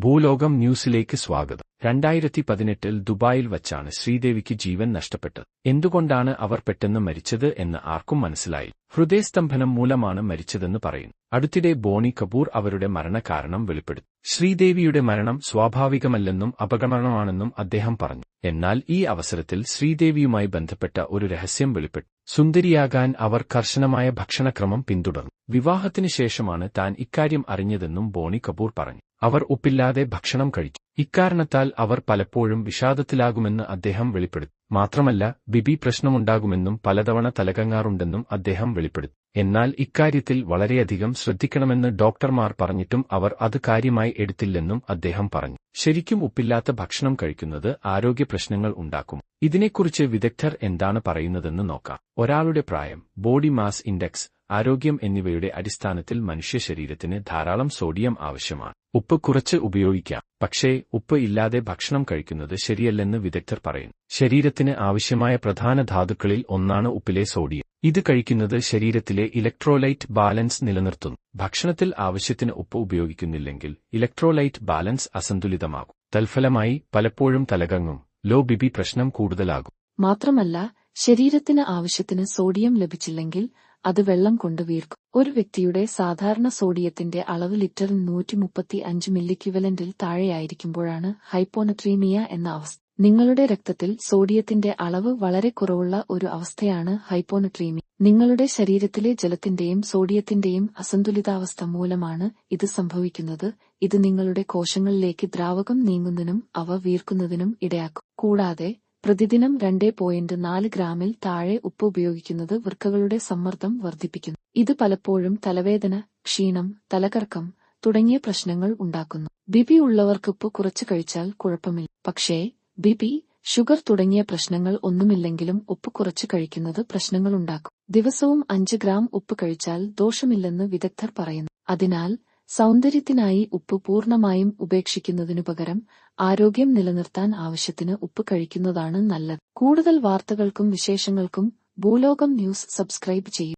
ഭൂലോകം ന്യൂസിലേക്ക് സ്വാഗതം. രണ്ടായിരത്തി പതിനെട്ടിൽ ദുബായിൽ വച്ചാണ് ശ്രീദേവിക്ക് ജീവൻ നഷ്ടപ്പെട്ടത്. എന്തുകൊണ്ടാണ് അവർ പെട്ടെന്ന് മരിച്ചത് എന്ന് ആർക്കും മനസ്സിലായി ഹൃദയസ്തംഭനം മൂലമാണ് മരിച്ചതെന്ന് പറയുന്നു. അടുത്തിടെ ബോണി കപൂർ അവരുടെ മരണകാരണം വെളിപ്പെടുത്തി. ശ്രീദേവിയുടെ മരണം സ്വാഭാവികമല്ലെന്നും അപകടമാണെന്നും അദ്ദേഹം പറഞ്ഞു. എന്നാൽ ഈ അവസരത്തിൽ ശ്രീദേവിയുമായി ബന്ധപ്പെട്ട ഒരു രഹസ്യം വെളിപ്പെട്ടു. സുന്ദരിയാകാൻ അവർ കർശനമായ ഭക്ഷണക്രമം പിന്തുടർന്നു. വിവാഹത്തിനു ശേഷമാണ് താൻ ഇക്കാര്യം അറിഞ്ഞതെന്നും ബോണി കപൂർ പറഞ്ഞു. അവർ ഉപ്പില്ലാതെ ഭക്ഷണം കഴിച്ചു. ഇക്കാരണത്താൽ അവർ പലപ്പോഴും വിഷാദത്തിലാകുമെന്ന് അദ്ദേഹം വെളിപ്പെടുത്തി. മാത്രമല്ല ബിബി പ്രശ്നമുണ്ടാകുമെന്നും പലതവണ തലകങ്ങാറുണ്ടെന്നും അദ്ദേഹം വെളിപ്പെടുത്തി. എന്നാൽ ഇക്കാര്യത്തിൽ വളരെയധികം ശ്രദ്ധിക്കണമെന്ന് ഡോക്ടർമാർ പറഞ്ഞിട്ടും അവർ അത് കാര്യമായി എടുത്തില്ലെന്നും അദ്ദേഹം പറഞ്ഞു. ശരിക്കും ഉപ്പില്ലാത്ത ഭക്ഷണം കഴിക്കുന്നത് ആരോഗ്യ പ്രശ്നങ്ങൾ ഉണ്ടാക്കും. ഇതിനെക്കുറിച്ച് വിദഗ്ധർ എന്താണ് പറയുന്നതെന്ന് നോക്കാം. ഒരാളുടെ പ്രായം ബോഡി മാസ് ഇൻഡെക്സ് ആരോഗ്യം എന്നിവയുടെ അടിസ്ഥാനത്തിൽ മനുഷ്യ ശരീരത്തിന് ധാരാളം സോഡിയം ആവശ്യമാണ്. ഉപ്പ് കുറച്ച് ഉപയോഗിക്കാം പക്ഷേ ഉപ്പ് ഇല്ലാതെ ഭക്ഷണം കഴിക്കുന്നത് ശരിയല്ലെന്ന് വിദഗ്ധർ പറയുന്നു. ശരീരത്തിന് ആവശ്യമായ പ്രധാന ധാതുക്കളിൽ ഒന്നാണ് ഉപ്പിലെ സോഡിയം. ഇത് കഴിക്കുന്നത് ശരീരത്തിലെ ഇലക്ട്രോലൈറ്റ് ബാലൻസ് നിലനിർത്തുന്നു. ഭക്ഷണത്തിൽ ആവശ്യത്തിന് ഉപ്പ് ഉപയോഗിക്കുന്നില്ലെങ്കിൽ ഇലക്ട്രോലൈറ്റ് ബാലൻസ് അസന്തുലിതമാകും. തൽഫലമായി പലപ്പോഴും തലകങ്ങും ലോ ബിബി പ്രശ്നം കൂടുതലാകും. മാത്രമല്ല ശരീരത്തിന് ആവശ്യത്തിന് സോഡിയം ലഭിച്ചില്ലെങ്കിൽ അത് വെള്ളം കൊണ്ട് വീർക്കും. ഒരു വ്യക്തിയുടെ സാധാരണ സോഡിയത്തിന്റെ അളവ് ലിറ്ററിൽ നൂറ്റി മുപ്പത്തി അഞ്ച് മില്ലിക്യുവലന്റിൽ താഴെയായിരിക്കുമ്പോഴാണ് ഹൈപ്പോനട്രീമിയ എന്ന അവസ്ഥ. നിങ്ങളുടെ രക്തത്തിൽ സോഡിയത്തിന്റെ അളവ് വളരെ കുറവുള്ള ഒരു അവസ്ഥയാണ് ഹൈപ്പോനട്രീമി. നിങ്ങളുടെ ശരീരത്തിലെ ജലത്തിന്റെയും സോഡിയത്തിന്റെയും അസന്തുലിതാവസ്ഥ മൂലമാണ് ഇത് സംഭവിക്കുന്നത്. ഇത് നിങ്ങളുടെ കോശങ്ങളിലേക്ക് ദ്രാവകം നീങ്ങുന്നതിനും അവ വീർക്കുന്നതിനും ഇടയാക്കും. കൂടാതെ പ്രതിദിനം രണ്ടേ പോയിന്റ് നാല് ഗ്രാമിൽ താഴെ ഉപ്പ് ഉപയോഗിക്കുന്നത് വൃക്കകളുടെ സമ്മർദ്ദം വർദ്ധിപ്പിക്കുന്നു. ഇത് പലപ്പോഴും തലവേദന ക്ഷീണം തലകർക്കം തുടങ്ങിയ പ്രശ്നങ്ങൾ ഉണ്ടാക്കുന്നു. ബിപി ഉള്ളവർക്ക് ഉപ്പ് കുറച്ച് കഴിച്ചാൽ കുഴപ്പമില്ല. പക്ഷേ ബിപി ഷുഗർ തുടങ്ങിയ പ്രശ്നങ്ങൾ ഒന്നുമില്ലെങ്കിലും ഉപ്പ് കുറച്ച് കഴിക്കുന്നത് പ്രശ്നങ്ങളുണ്ടാക്കും. ദിവസവും അഞ്ച് ഗ്രാം ഉപ്പ് കഴിച്ചാൽ ദോഷമില്ലെന്ന് വിദഗ്ധർ പറയുന്നു. അതിനാൽ സൗന്ദര്യത്തിനായി ഉപ്പ് പൂർണമായും ഉപേക്ഷിക്കുന്നതിനു പകരം ആരോഗ്യം നിലനിർത്താൻ ആവശ്യത്തിന് ഉപ്പ് കഴിക്കുന്നതാണ് നല്ലത്. കൂടുതൽ വാർത്തകൾക്കും വിശേഷങ്ങൾക്കും ഭൂലോകം ന്യൂസ് സബ്സ്ക്രൈബ് ചെയ്യും.